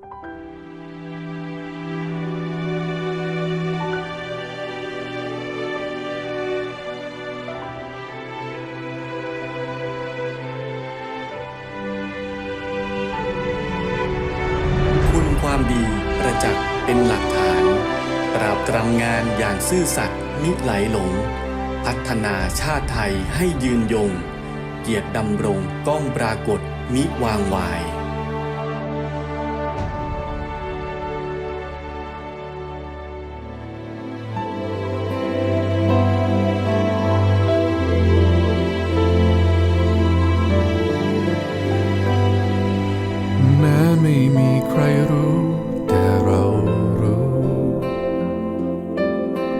คุณความดีประจักษ์เป็นหลักฐาน ปราบตรำงานอย่างซื่อสัตย์มิไหลหลง พัฒนาชาติไทยให้ยืนยง เกียรติดำรงก้องปรากฏมิวางวาย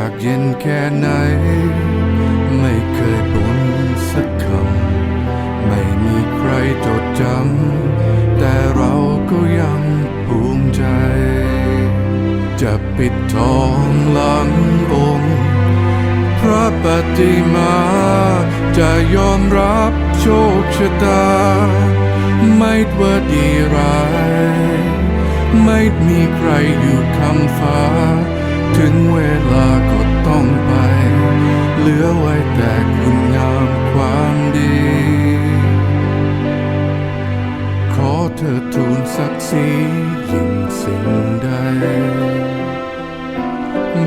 ากเย็นแค่ไหน ไม่เคยบ่นสักคำ ไม่มีใครจดจำ แต่เราก็ยังภูมิใจ จะปิดทองหลังองค์ พระปฏิมา จะยอมรับโชคชะตา ไม่ว่าดีร้าย ไม่มีใครอยู่คำฟ้า ถึงเวลาก็ต้องไป เหลือไว้แต่คุณงามความดี ขอเธอทูลศักดิ์ศรียิ่งสิ่งใด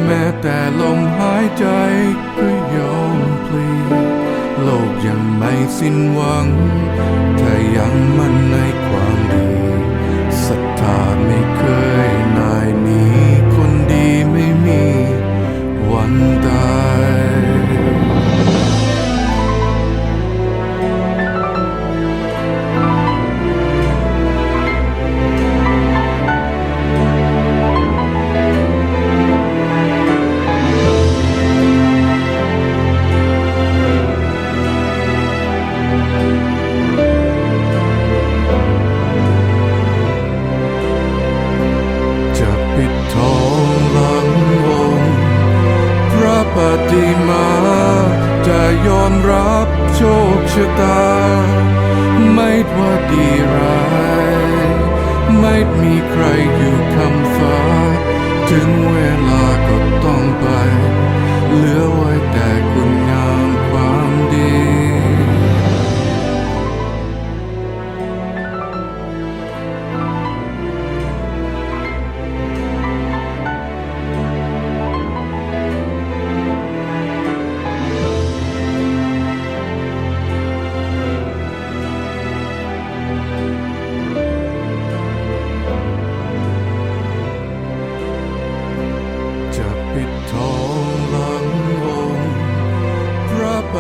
แม้แต่ลมหายใจก็ยอมพลีโลกยังไม่สิ้นหวัง ถ้ายังมั่นใน ที่มา จะยอมรับโชคชะตา ไม่ว่าดีร้าย ไม่มีใครอยู่คำฟ้า ถึงเวลาก็ต้องไป เหลือไว้แต่คุณงาม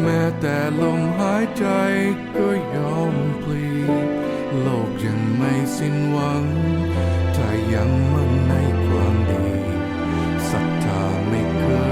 แม้แต่ลมหายใจก็ยอมพลีโลกยังไม่สิ้นหวัง ถ้ายังมั่นในความดีศรัทธาไม่เคยนาย